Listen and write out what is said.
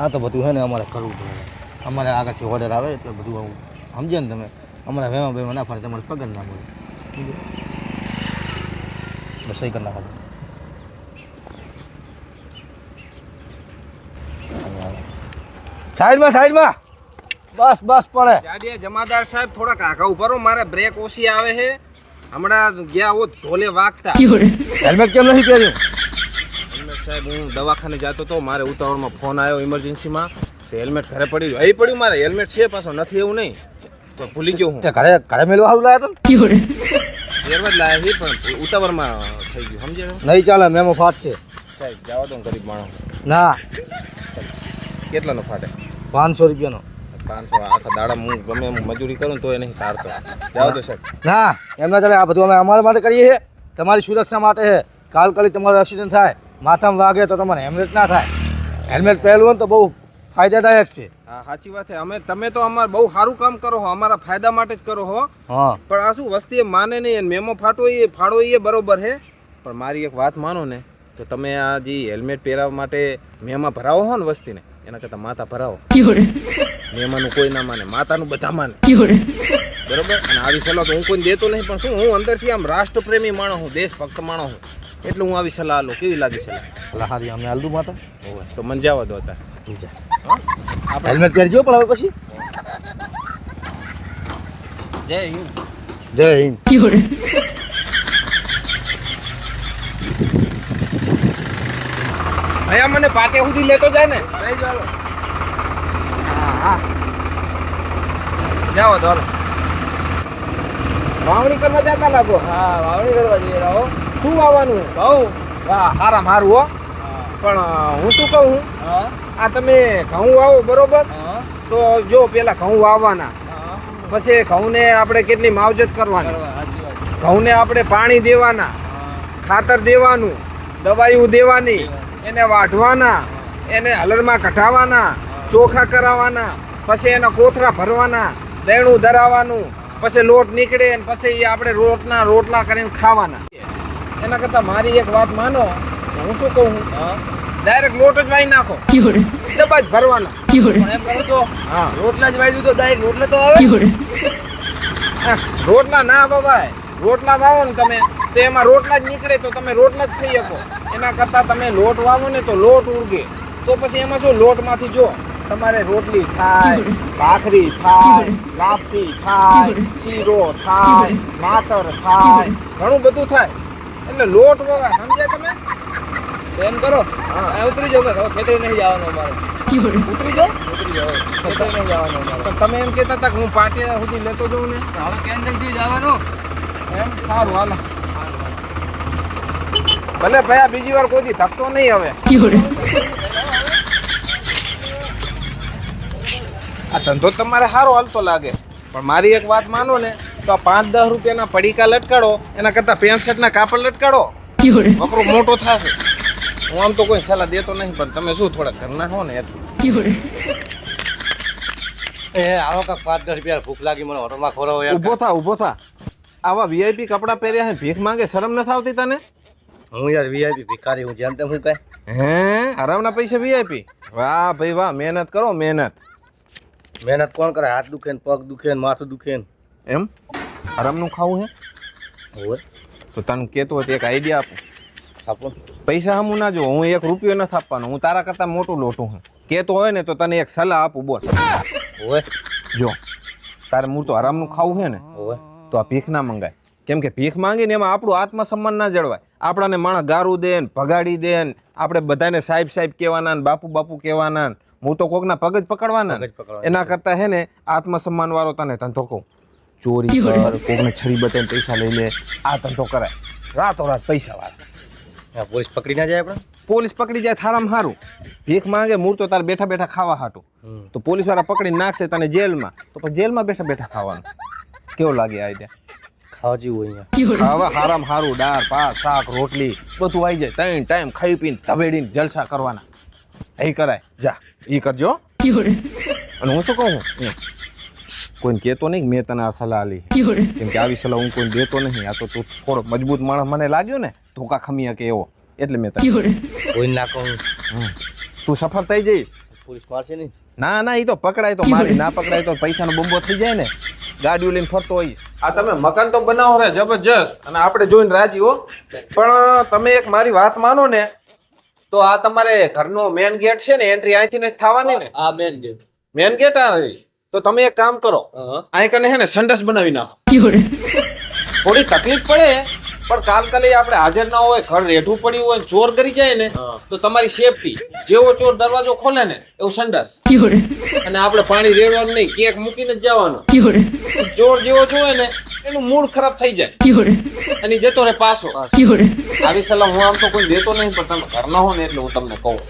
આ તો બધું છે ને અમારે કરવું પડે. અમારે આગળથી ઓર્ડર આવે એટલે બધું આવું. સમજે ને તમે? અમારા વહેમાં વેમાં ના ફરે તમારે પગાર ના મળે. સહી કરી નાખો. સાઈડમાં સાઈડમાં. બસ બસ પડે. જાડીએ જમાદાર સાહેબ થોડાક આગા ઊભા મારે બ્રેક ઓછી આવે છે. હમણાં ગયા ઓ ઢોલે વાગતા. હેલ્મેટ કેમ નથી પહેર્યું? સાહેબ હું દવાખાને જતો હતો મારે ઉતાવળમાં ફોન આવ્યો ઇમરજન્સીમાં તો હેલ્મેટ ઘરે પડી ગયું. અહીં પડ્યું મારે હેલ્મેટ છે પાછો નથી એવું નહીં. તો ભૂલી ગયો હું. તે ઘરે ઘરે મેળવા આવું લાયા તમે? ફેરવા જ લાયા છે પણ ઉતાવળમાં થઈ ગયું સમજે નહીં ચાલે મેમો ફાટશે સાહેબ જવા દો ગરીબ માણસ. ના. કેટલાનો ફાટે? પાંચસો રૂપિયાનો. પાંચસો આખા દાડા હું ગમે એમ મજૂરી કરું તો એ નહીં તારતો જવા દો સાહેબ. ના એમ ના ચાલે આ બધું અમે અમારા માટે કરીએ છીએ. તમારી સુરક્ષા માટે છે. કાલ કાલે તમારો એક્સિડન્ટ થાય. માથામાં વાગે તો તમારે હેલ્મેટ ના થાય. હેલ્મેટ પહેરવું તો બહુ ફાયદાદાયક છે. હા સાચી વાત છે. અમે તમે તો અમારે બહુ સારું કામ કરો હો. અમારા ફાયદા માટે જ કરો હો. હા. પણ આ શું વસ્તી એ માને નહીં અને મેમો ફાટો એ ફાળો એ બરોબર છે. પણ મારી એક વાત માનો ને તો તમે આ જે હેલ્મેટ પહેરાવવા માટે મેમાં ભરાવો હો ને વસ્તીને એના કરતાં માતા ભરાવો. મેમાનું કોઈ ના માને માતાનું બધા માને. બરોબર? અને આવી સલાહ તો હું કોઈ દેતો નહીં પણ શું હું અંદરથી આમ રાષ્ટ્રપ્રેમી માણો હું દેશભક્ત માણો હું. એટલે હું આવી સલાહ લો કેવી લાગી સલાહ? સલાહ હારી અમે હાલદું માતા. તો મને જવા દો હતા હેલ્મેટ પહેરજો પણ હવે પછી. જય હિન્દ. જય હિન્દ. ભયા મને પાટે સુધી લેતો જાય ને? હા હા. જાઓ તો વાવણી કરવા જતા લાગો? હા વાવણી કરવા જઈએ રહો શું વાવવાનું? ઘઉં વાહ હારા મારું હો. પણ હું શું કહું? હું. આ તમે ઘઉં વાવો બરોબર? તો જો પેલા ઘઉં વાવવાના. પછી ઘઉંને આપણે કેટલી માવજત કરવાની? ઘઉંને આપણે પાણી દેવાના ખાતર દેવાનું દવાઈઓ દેવાની એને વાઢવાના એને હલરમાં કઢાવવાના ચોખા કરાવવાના પછી એના કોથળા ભરવાના દેણું ધરાવવાનું પછી લોટ નીકળે અને પછી આપણે રોટના રોટલા કરીને ખાવાના. એના કરતાં મારી એક વાત માનો હું શું કહું? હા. ડાયરેક્ટ લોટ જ વાઈ નાખો. ડબ્બા જ ભરવાના. એમ કરો તો હા. રોટલા જ વાઈ દીધો ડાયરેક્ટ રોટલા તો આવે. રોટલા ના બાબા રોટલા વાવો ને તમે. તો એમાં રોટલા જ નીકળે તો તમે રોટલા જ ખાઈ શકો. એના કરતાં તમે લોટ વાવો ને તો લોટ ઉડગે તો પછી એમાં શું? લોટમાંથી જો તમારે રોટલી થાય ભાખરી થાય લાપસી થાય શીરો થાય માતર થાય ઘણું બધું થાય. એટલે લોટ વગા સમજ્યા તમે? એમ કરો. હા. ઉતરી જાવ હવે ખેતરે નહીં જવાનું અમારે. ઉતરી જાઓ? ઉતરી જાવ ખેતરે નહીં જવાનું અમારે. તો તમે એમ કહેતા હતા કે હું પાટે સુધી લેતો જઉં ને? હવે કેન્દ્રથી જવાનું એમ? સારું હાલ. ભલે ભાઈ બીજી વાર કોઈ થકતો નહીં હવે. આ ધંધો તમારે સારો હાલતો લાગે. પણ મારી એક વાત માનો ને તો આ પાંચ દસ રૂપિયાના પડીકા લટકાડો એના કરતાં પેન્ટ શર્ટના કાપડ લટકાડો. કપડો મોટો થશે. હું આમ તો કોઈ સલાહ દેતો નહીં પણ તમે શું થોડા ઘરના હો ને એટલું એ આવો કાક પાંચ દસ રૂપિયા ભૂખ લાગી મને હોટલમાં ખોરાવો યાર. ઊભો થા ઊભો થા. આવા વીઆઈપી કપડાં પહેર્યા છે ભીખ માંગે શરમ નથી આવતી તને? હું યાર વીઆઈપી ભિખારી હું જેમ તેમ હું કઈ. હે આરામના પૈસા વીઆઈપી વાહ ભાઈ વાહ મહેનત કરો મહેનત. મહેનત કોણ કરે? હાથ દુખે ને પગ દુખે ને માથું દુખે ને? એમ? આરામનું ખાવું છે હોય તો તને કહેતો હોય તો એક આઈડિયા આપો. આપો. પૈસા હમું ના જો હું એક રૂપિયો નથી આપવાનો હું તારા કરતાં મોટું લોટું હું. કહેતો હોય ને તો તને એક સલાહ આપું બોલ. હોય જો તારે મૂળ તો આરામનું ખાવું છે ને હોય તો આ ભીખ ના મંગાય. કેમ કે ભીખ માંગીને એમાં આપણું આત્મસન્માન ના જળવાય. આપણાને માણસ ગારું દે ને ભગાડી દે ને આપણે બધાને સાહેબ સાહેબ કહેવાના ને બાપુ બાપુ કહેવાના હું તો કોકના પગ જ પકડવાના ને. પગ જ પકડવાના. એના કરતાં હે ને આત્મસન્માન વાળો તને ધંધો કહું. ચોરી કર કોકને છરી બતાવીને પૈસા લઈ લે આ ધંધો કરાય રાતો રાત પૈસા વાળા. પોલીસ પકડી ના જાય આપણે? પોલીસ પકડી જાય થારામ સારું ભીખ માંગે મૂળ તો તારે બેઠા બેઠા ખાવા હાટું. તો પોલીસવાળા પકડી નાખશે તને જેલમાં. તો પછી જેલમાં બેઠા બેઠા ખાવાનું. કેવું લાગે આઈડિયા ખાવા જેવું અહીંયા. ખાવા હારામ હારું દાળ ભાત શાક રોટલી બધું આવી જાય. ત્રણ ટાઈમ ખાઈ પીને તબેડીને જલસા કરવાના. એ કરાય. જા એ કરજો અને હું શું કહું? છું? કોઈને કહેતો નહીં મેં તને આ સલાહ લી કેમ કે આવી સલાહ હું કોઈને દેતો નહીં. આ તો તું થોડો મજબૂત માણસ મને લાગ્યો ને ધોકા ખમી કે એવો. એટલે મેં તને કોઈ ના કહું. હમ. તું સફળ થઈ જઈશ. પોલીસ મારશે નહીં ના? ના એ તો પકડાય તો મારી ના પકડાય તો પૈસાનો બોમ્બો થઈ જાય ને. ગાડીઓ લઈને ફરતો હોય આ તમે મકાન તો બનાવો રે જબરજસ્ત અને આપણે જોઈને રાજી હો. પણ તમે એક મારી વાત માનો ને તો આ તમારે ઘરનો મેન ગેટ છે ને એન્ટ્રી અહીંથી જ થવાની ને? આ મેન ગેટ મેન ગેટ આ રહી. તો તમે એક કામ કરો. અહીં કને હે ને સંડસ બનાવી નાખો. થોડી તકલીફ પડે પણ કાલકાલે આપણે હાજર ના હોય ઘર રેઠું પડ્યું હોય ચોર કરી જાય ને તો તમારી સેફટી જેવો ચોર દરવાજો ખોલે ને એવું સંડસ. અને આપણે પાણી રેડવાનું નહીં કેક મૂકીને જ જવાનું. ચોર જેવો જોવે ને એનું મૂડ ખરાબ થઈ જાય. અને જતો રે પાછો. આવી સલાહ હું આમ તો કોઈ દેતો નહીં પણ તમે ઘરના હો ને એટલે હું તમને કહું.